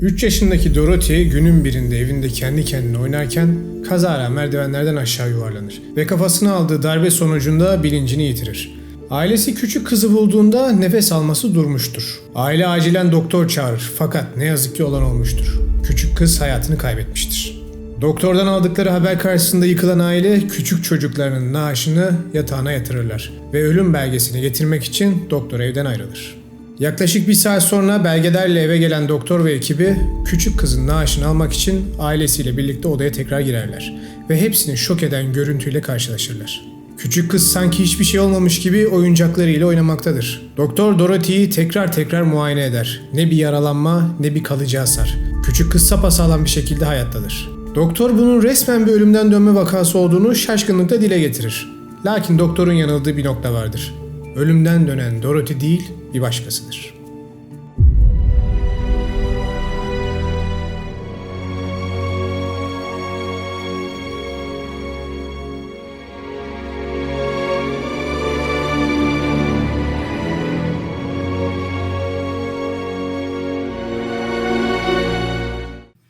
3 yaşındaki Dorothy günün birinde evinde kendi kendine oynarken kazara merdivenlerden aşağı yuvarlanır ve kafasına aldığı darbe sonucunda bilincini yitirir. Ailesi küçük kızı bulduğunda nefes alması durmuştur. Aile acilen doktor çağırır fakat ne yazık ki olan olmuştur. Küçük kız hayatını kaybetmiştir. Doktordan aldıkları haber karşısında yıkılan aile küçük çocuklarının naaşını yatağına yatırırlar ve ölüm belgesini getirmek için doktor evden ayrılır. Yaklaşık bir saat sonra belgelerle eve gelen doktor ve ekibi küçük kızın naaşını almak için ailesiyle birlikte odaya tekrar girerler ve hepsini şok eden görüntüyle karşılaşırlar. Küçük kız sanki hiçbir şey olmamış gibi oyuncaklarıyla oynamaktadır. Doktor Dorothy'yi tekrar tekrar muayene eder. Ne bir yaralanma ne bir kalıcı hasar. Küçük kız sapasağlam bir şekilde hayattadır. Doktor bunun resmen bir ölümden dönme vakası olduğunu şaşkınlıkla dile getirir. Lakin doktorun yanıldığı bir nokta vardır. Ölümden dönen Dorothy değil, bir başkasıdır.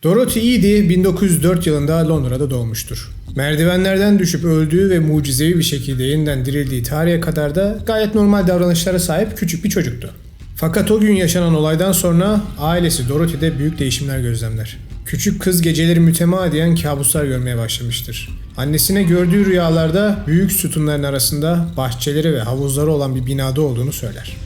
Dorothy Eady 1904 yılında Londra'da doğmuştur. Merdivenlerden düşüp öldüğü ve mucizevi bir şekilde yeniden dirildiği tarihe kadar da gayet normal davranışlara sahip küçük bir çocuktu. Fakat o gün yaşanan olaydan sonra ailesi Dorothy'de büyük değişimler gözlemler. Küçük kız geceleri mütemadiyen kabuslar görmeye başlamıştır. Annesine gördüğü rüyalarda büyük sütunların arasında bahçeleri ve havuzları olan bir binada olduğunu söyler.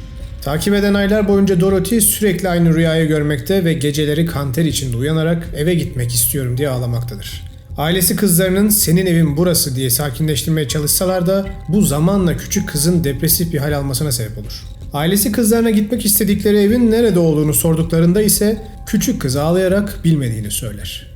Takip eden aylar boyunca Dorothy sürekli aynı rüyayı görmekte ve geceleri kanter içinde uyanarak eve gitmek istiyorum diye ağlamaktadır. Ailesi kızlarının senin evin burası diye sakinleştirmeye çalışsalar da bu zamanla küçük kızın depresif bir hal almasına sebep olur. Ailesi kızlarına gitmek istedikleri evin nerede olduğunu sorduklarında ise küçük kız ağlayarak bilmediğini söyler.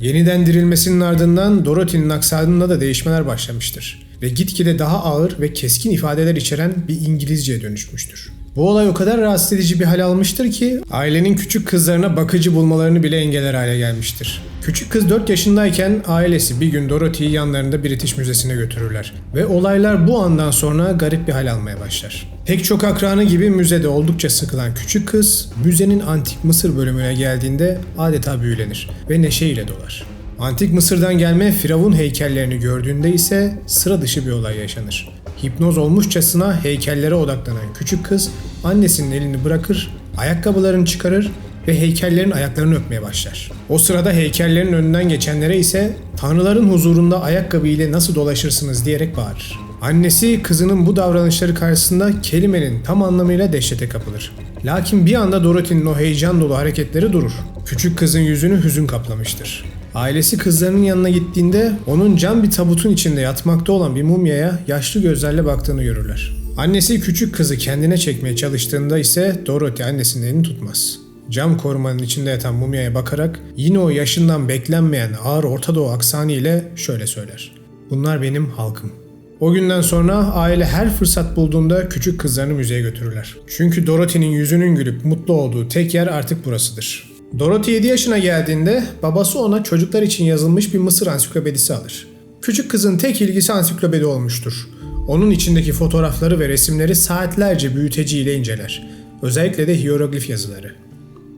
Yeniden dirilmesinin ardından Dorothy'nin aksanında da değişmeler başlamıştır ve gitgide daha ağır ve keskin ifadeler içeren bir İngilizceye dönüşmüştür. Bu olay o kadar rahatsız edici bir hal almıştır ki ailenin küçük kızlarına bakıcı bulmalarını bile engeller hale gelmiştir. Küçük kız 4 yaşındayken ailesi bir gün Dorothy'yi yanlarında British Müzesi'ne götürürler ve olaylar bu andan sonra garip bir hal almaya başlar. Pek çok akranı gibi müzede oldukça sıkılan küçük kız müzenin antik Mısır bölümüne geldiğinde adeta büyülenir ve neşeyle dolar. Antik Mısır'dan gelme firavun heykellerini gördüğünde ise sıra dışı bir olay yaşanır. Hipnoz olmuşçasına heykellere odaklanan küçük kız annesinin elini bırakır, ayakkabılarını çıkarır ve heykellerin ayaklarını öpmeye başlar. O sırada heykellerin önünden geçenlere ise tanrıların huzurunda ayakkabı ile nasıl dolaşırsınız diyerek bağırır. Annesi kızının bu davranışları karşısında kelimenin tam anlamıyla dehşete kapılır. Lakin bir anda Dorothy'nin o heyecan dolu hareketleri durur. Küçük kızın yüzünü hüzün kaplamıştır. Ailesi kızlarının yanına gittiğinde onun cam bir tabutun içinde yatmakta olan bir mumyaya yaşlı gözlerle baktığını görürler. Annesi küçük kızı kendine çekmeye çalıştığında ise Dorothy annesinin elini tutmaz. Cam korumanın içinde yatan mumyaya bakarak yine o yaşından beklenmeyen ağır Orta Doğu aksanı şöyle söyler. Bunlar benim halkım. O günden sonra aile her fırsat bulduğunda küçük kızlarını müzeye götürürler. Çünkü Dorothy'nin yüzünün gülüp mutlu olduğu tek yer artık burasıdır. Dorothy 7 yaşına geldiğinde babası ona çocuklar için yazılmış bir Mısır ansiklopedisi alır. Küçük kızın tek ilgisi ansiklopedi olmuştur. Onun içindeki fotoğrafları ve resimleri saatlerce büyüteciyle inceler. Özellikle de hieroglif yazıları.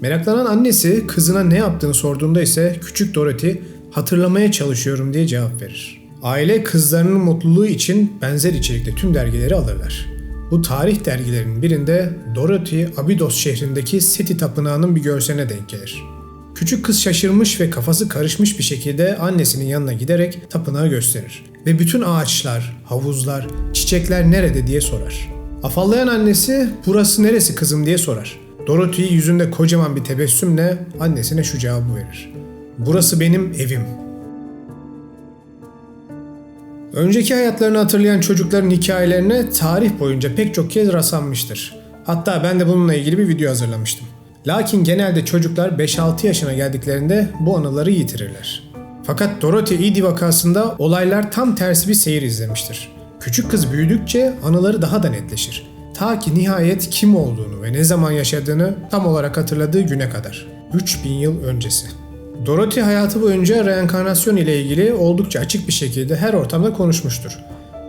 Meraklanan annesi kızına ne yaptığını sorduğunda ise küçük Dorothy hatırlamaya çalışıyorum diye cevap verir. Aile kızlarının mutluluğu için benzer içerikli tüm dergileri alırlar. Bu tarih dergilerinin birinde Dorothy Abydos şehrindeki Seti Tapınağı'nın bir görseline denk gelir. Küçük kız şaşırmış ve kafası karışmış bir şekilde annesinin yanına giderek tapınağı gösterir ve bütün ağaçlar, havuzlar, çiçekler nerede diye sorar. Afallayan annesi burası neresi kızım diye sorar. Dorothy yüzünde kocaman bir tebessümle annesine şu cevabı verir. Burası benim evim. Önceki hayatlarını hatırlayan çocukların hikayelerine tarih boyunca pek çok kez rastlanmıştır. Hatta ben de bununla ilgili bir video hazırlamıştım. Lakin genelde çocuklar 5-6 yaşına geldiklerinde bu anıları yitirirler. Fakat Dorothy Eady vakasında olaylar tam tersi bir seyir izlemiştir. Küçük kız büyüdükçe anıları daha da netleşir. Ta ki nihayet kim olduğunu ve ne zaman yaşadığını tam olarak hatırladığı güne kadar. 3000 yıl öncesi. Dorothy hayatı boyunca reenkarnasyon ile ilgili oldukça açık bir şekilde her ortamda konuşmuştur.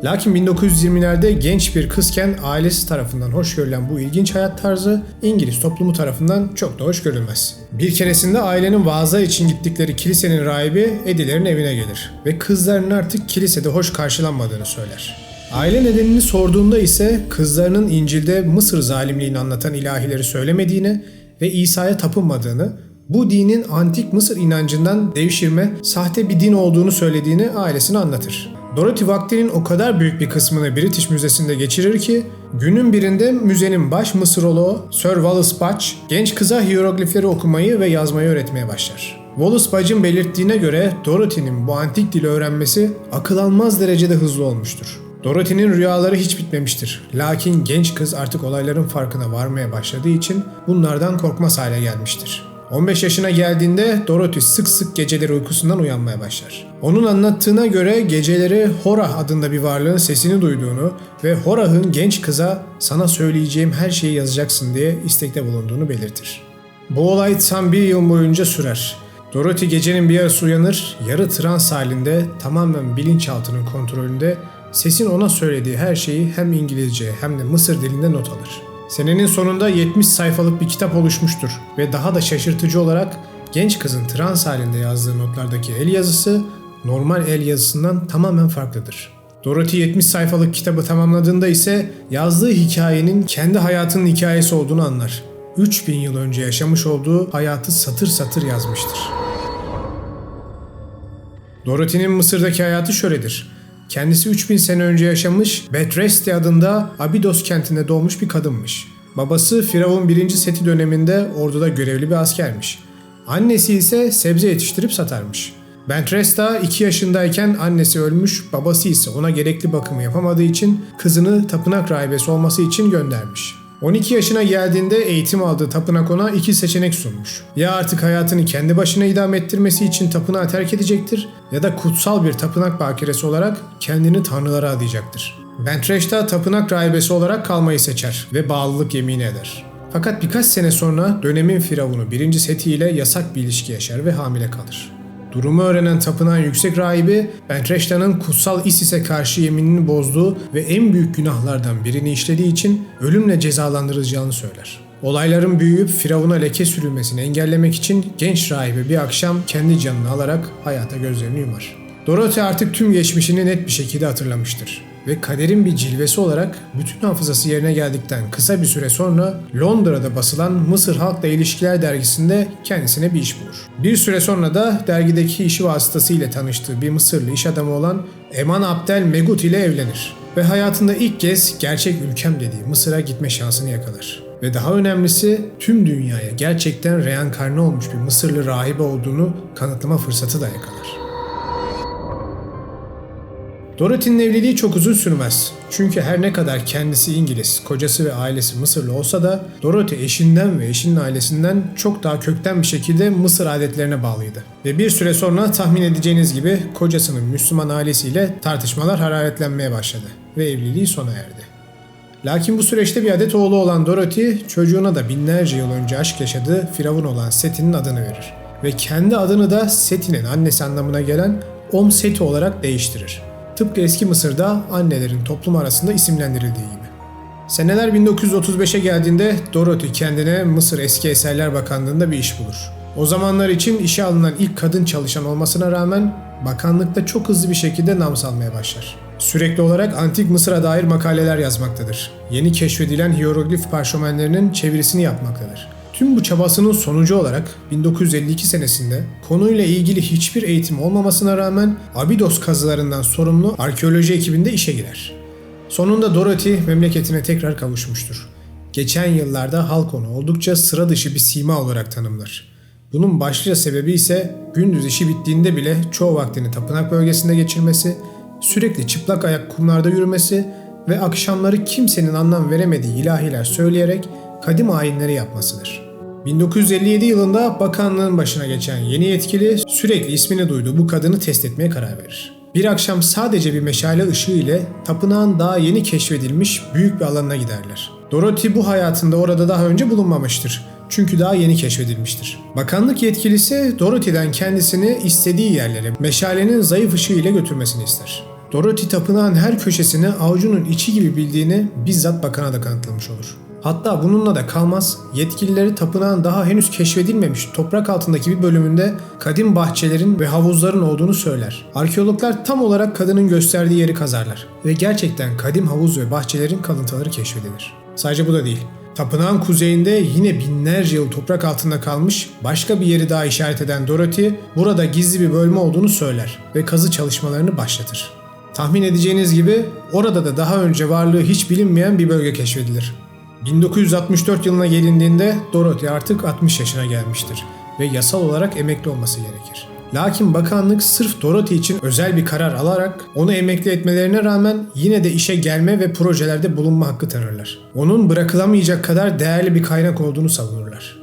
Lakin 1920'lerde genç bir kızken ailesi tarafından hoş görülen bu ilginç hayat tarzı İngiliz toplumu tarafından çok da hoş görülmez. Bir keresinde ailenin vaaza için gittikleri kilisenin rahibi Edilerin evine gelir ve kızlarının artık kilisede hoş karşılanmadığını söyler. Aile nedenini sorduğunda ise kızlarının İncil'de Mısır zalimliğini anlatan ilahileri söylemediğini ve İsa'ya tapınmadığını, bu dinin antik Mısır inancından devşirme, sahte bir din olduğunu söylediğini ailesine anlatır. Dorothy vaktinin o kadar büyük bir kısmını British Müzesi'nde geçirir ki günün birinde müzenin baş Mısıroloğu Sir Wallace Budge genç kıza hieroglifleri okumayı ve yazmayı öğretmeye başlar. Wallace Budge'ın belirttiğine göre Dorothy'nin bu antik dili öğrenmesi akıl almaz derecede hızlı olmuştur. Dorothy'nin rüyaları hiç bitmemiştir. Lakin genç kız artık olayların farkına varmaya başladığı için bunlardan korkmaz hale gelmiştir. 15 yaşına geldiğinde Dorothy sık sık geceleri uykusundan uyanmaya başlar. Onun anlattığına göre geceleri Horah adında bir varlığın sesini duyduğunu ve Horah'ın genç kıza sana söyleyeceğim her şeyi yazacaksın diye istekte bulunduğunu belirtir. Bu olay tam bir yıl boyunca sürer. Dorothy gecenin bir yarısı uyanır, yarı trans halinde tamamen bilinçaltının kontrolünde sesin ona söylediği her şeyi hem İngilizce hem de Mısır dilinde not alır. Senenin sonunda 70 sayfalık bir kitap oluşmuştur ve daha da şaşırtıcı olarak genç kızın trans halinde yazdığı notlardaki el yazısı normal el yazısından tamamen farklıdır. Dorothy 70 sayfalık kitabı tamamladığında ise yazdığı hikayenin kendi hayatının hikayesi olduğunu anlar. 3000 yıl önce yaşamış olduğu hayatı satır satır yazmıştır. Dorothy'nin Mısır'daki hayatı şöyledir. Kendisi 3000 sene önce yaşamış Betresti adında Abidos kentinde doğmuş bir kadınmış. Babası Firavun 1. Seti döneminde orduda görevli bir askermiş. Annesi ise sebze yetiştirip satarmış. Bentresta 2 yaşındayken annesi ölmüş, babası ise ona gerekli bakımı yapamadığı için kızını tapınak rahibesi olması için göndermiş. 12 yaşına geldiğinde eğitim aldığı tapınak ona iki seçenek sunmuş. Ya artık hayatını kendi başına idame ettirmesi için tapınağı terk edecektir ya da kutsal bir tapınak bakiresi olarak kendini tanrılara adayacaktır. Ventreş'ta tapınak rahibesi olarak kalmayı seçer ve bağlılık yemini eder. Fakat birkaç sene sonra dönemin firavunu 1. Seti ile yasak bir ilişki yaşar ve hamile kalır. Durumu öğrenen tapınağın yüksek rahibi Bentreşta'nın kutsal Isis'e karşı yeminini bozduğu ve en büyük günahlardan birini işlediği için ölümle cezalandırılacağını söyler. Olayların büyüyüp Firavun'a leke sürülmesini engellemek için genç rahibe bir akşam kendi canını alarak hayata gözlerini yumar. Dorothy artık tüm geçmişini net bir şekilde hatırlamıştır ve kaderin bir cilvesi olarak bütün hafızası yerine geldikten kısa bir süre sonra Londra'da basılan Mısır Halkla İlişkiler dergisinde kendisine bir iş bulur. Bir süre sonra da dergideki işi vasıtasıyla tanıştığı bir Mısırlı iş adamı olan Eman Abdel Megut ile evlenir ve hayatında ilk kez gerçek ülkem dediği Mısır'a gitme şansını yakalar. Ve daha önemlisi tüm dünyaya gerçekten reenkarne olmuş bir Mısırlı rahibe olduğunu kanıtlama fırsatı da yakalar. Dorothy'nin evliliği çok uzun sürmez. Çünkü her ne kadar kendisi İngiliz, kocası ve ailesi Mısırlı olsa da Dorothy eşinden ve eşinin ailesinden çok daha kökten bir şekilde Mısır adetlerine bağlıydı. Ve bir süre sonra tahmin edeceğiniz gibi kocasının Müslüman ailesiyle tartışmalar hararetlenmeye başladı ve evliliği sona erdi. Lakin bu süreçte bir adet oğlu olan Dorothy çocuğuna da binlerce yıl önce aşk yaşadığı Firavun olan Seti'nin adını verir. Ve kendi adını da Seti'nin annesi anlamına gelen Om Seti olarak değiştirir. Tıpkı eski Mısır'da annelerin toplum arasında isimlendirildiği gibi. Seneler 1935'e geldiğinde Dorothy kendine Mısır Eski Eserler Bakanlığı'nda bir iş bulur. O zamanlar için işe alınan ilk kadın çalışan olmasına rağmen bakanlıkta çok hızlı bir şekilde nam salmaya başlar. Sürekli olarak antik Mısır'a dair makaleler yazmaktadır. Yeni keşfedilen hieroglif parşömenlerinin çevirisini yapmaktadır. Tüm bu çabasının sonucu olarak 1952 senesinde konuyla ilgili hiçbir eğitim olmamasına rağmen Abidos kazılarından sorumlu arkeoloji ekibinde işe girer. Sonunda Dorothy memleketine tekrar kavuşmuştur. Geçen yıllarda halk onu oldukça sıra dışı bir sima olarak tanımlar. Bunun başlıca sebebi ise gündüz işi bittiğinde bile çoğu vaktini tapınak bölgesinde geçirmesi, sürekli çıplak ayak kumlarda yürümesi ve akşamları kimsenin anlam veremediği ilahiler söyleyerek kadim ayinleri yapmasıdır. 1957 yılında bakanlığın başına geçen yeni yetkili sürekli ismini duyduğu bu kadını test etmeye karar verir. Bir akşam sadece bir meşale ışığı ile tapınağın daha yeni keşfedilmiş büyük bir alanına giderler. Dorothy bu hayatında orada daha önce bulunmamıştır. Çünkü daha yeni keşfedilmiştir. Bakanlık yetkilisi Dorothy'den kendisini istediği yerlere meşalenin zayıf ışığı ile götürmesini ister. Dorothy tapınağın her köşesini avucunun içi gibi bildiğini bizzat bakana da kanıtlamış olur. Hatta bununla da kalmaz, yetkilileri tapınağın daha henüz keşfedilmemiş toprak altındaki bir bölümünde kadim bahçelerin ve havuzların olduğunu söyler. Arkeologlar tam olarak kadının gösterdiği yeri kazarlar ve gerçekten kadim havuz ve bahçelerin kalıntıları keşfedilir. Sadece bu da değil. Tapınağın kuzeyinde yine binlerce yıl toprak altında kalmış başka bir yeri daha işaret eden Dorothy burada gizli bir bölme olduğunu söyler ve kazı çalışmalarını başlatır. Tahmin edeceğiniz gibi orada da daha önce varlığı hiç bilinmeyen bir bölge keşfedilir. 1964 yılına gelindiğinde Dorothy artık 60 yaşına gelmiştir ve yasal olarak emekli olması gerekir. Lakin bakanlık sırf Dorothy için özel bir karar alarak onu emekli etmelerine rağmen yine de işe gelme ve projelerde bulunma hakkı tanırlar. Onun bırakılamayacak kadar değerli bir kaynak olduğunu savunurlar.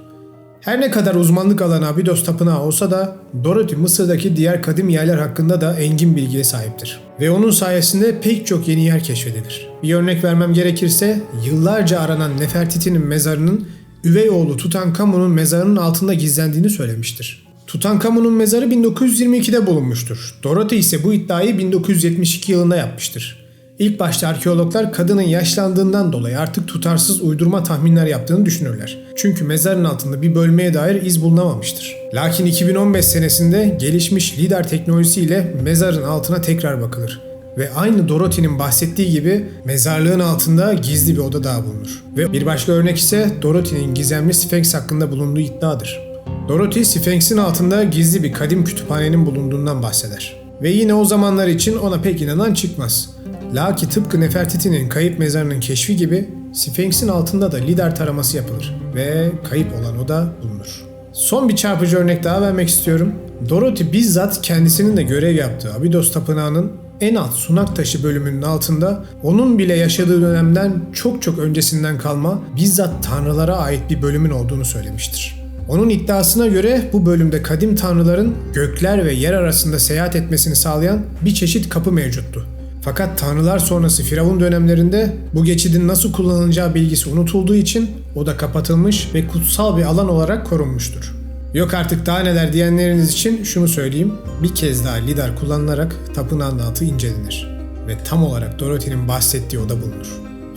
Her ne kadar uzmanlık alanı Abydos Tapınağı olsa da Dorothy Mısır'daki diğer kadim yerler hakkında da engin bilgiye sahiptir. Ve onun sayesinde pek çok yeni yer keşfedilir. Bir örnek vermem gerekirse yıllarca aranan Nefertiti'nin mezarının üvey oğlu Tutankamon'un mezarının altında gizlendiğini söylemiştir. Tutankamon'un mezarı 1922'de bulunmuştur. Dorothy ise bu iddiayı 1972 yılında yapmıştır. İlk başta arkeologlar kadının yaşlandığından dolayı artık tutarsız uydurma tahminler yaptığını düşünürler. Çünkü mezarın altında bir bölmeye dair iz bulunamamıştır. Lakin 2015 senesinde gelişmiş lidar teknolojisiyle mezarın altına tekrar bakılır. Ve aynı Dorothy'nin bahsettiği gibi mezarlığın altında gizli bir oda daha bulunur. Ve bir başka örnek ise Dorothy'nin gizemli Sphinx hakkında bulunduğu iddiadır. Dorothy, Sphinx'in altında gizli bir kadim kütüphanenin bulunduğundan bahseder. Ve yine o zamanlar için ona pek inanan çıkmaz. Lakin tıpkı Nefertiti'nin kayıp mezarının keşfi gibi Sphinx'in altında da lider taraması yapılır ve kayıp olan oda bulunur. Son bir çarpıcı örnek daha vermek istiyorum. Dorothy bizzat kendisinin de görev yaptığı Abydos Tapınağı'nın en alt sunak taşı bölümünün altında onun bile yaşadığı dönemden çok çok öncesinden kalma bizzat tanrılara ait bir bölümün olduğunu söylemiştir. Onun iddiasına göre bu bölümde kadim tanrıların gökler ve yer arasında seyahat etmesini sağlayan bir çeşit kapı mevcuttu. Fakat tanrılar sonrası Firavun dönemlerinde bu geçidin nasıl kullanılacağı bilgisi unutulduğu için o da kapatılmış ve kutsal bir alan olarak korunmuştur. Yok artık daha neler diyenleriniz için şunu söyleyeyim. Bir kez daha lider kullanılarak tapınağın altı incelenir. Ve tam olarak Dorothy'nin bahsettiği oda bulunur.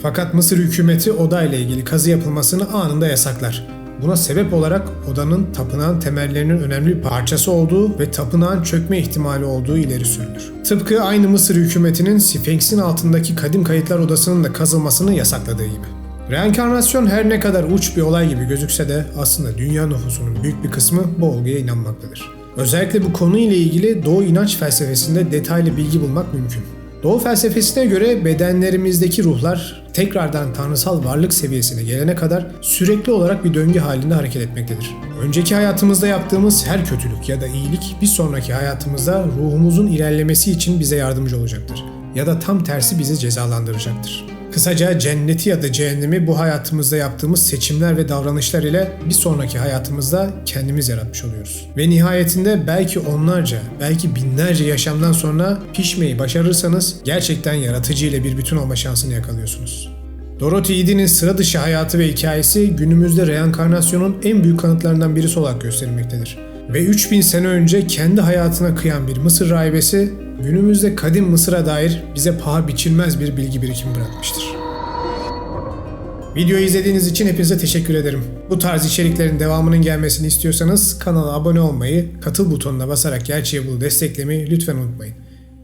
Fakat Mısır hükümeti oda ile ilgili kazı yapılmasını anında yasaklar. Buna sebep olarak odanın tapınağın temellerinin önemli bir parçası olduğu ve tapınağın çökme ihtimali olduğu ileri sürülür. Tıpkı aynı Mısır hükümetinin Sphinx'in altındaki kadim kayıtlar odasının da kazılmasını yasakladığı gibi. Reenkarnasyon her ne kadar uç bir olay gibi gözükse de aslında dünya nüfusunun büyük bir kısmı bu olguya inanmaktadır. Özellikle bu konu ile ilgili Doğu inanç felsefesinde detaylı bilgi bulmak mümkün. Doğu felsefesine göre bedenlerimizdeki ruhlar tekrardan tanrısal varlık seviyesine gelene kadar sürekli olarak bir döngü halinde hareket etmektedir. Önceki hayatımızda yaptığımız her kötülük ya da iyilik bir sonraki hayatımızda ruhumuzun ilerlemesi için bize yardımcı olacaktır. Ya da tam tersi bizi cezalandıracaktır. Kısaca cenneti ya da cehennemi bu hayatımızda yaptığımız seçimler ve davranışlar ile bir sonraki hayatımızda kendimiz yaratmış oluyoruz. Ve nihayetinde belki onlarca, belki binlerce yaşamdan sonra pişmeyi başarırsanız gerçekten yaratıcı ile bir bütün olma şansını yakalıyorsunuz. Dorothy Edy'nin sıra dışı hayatı ve hikayesi günümüzde reenkarnasyonun en büyük kanıtlarından birisi olarak gösterilmektedir. Ve 3000 sene önce kendi hayatına kıyan bir Mısır rahibesi günümüzde kadim Mısır'a dair bize paha biçilmez bir bilgi birikimi bırakmıştır. Videoyu izlediğiniz için hepinize teşekkür ederim. Bu tarz içeriklerin devamının gelmesini istiyorsanız kanala abone olmayı, katıl butonuna basarak Gerçeği Bulu desteklemeyi lütfen unutmayın.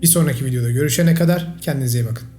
Bir sonraki videoda görüşene kadar kendinize iyi bakın.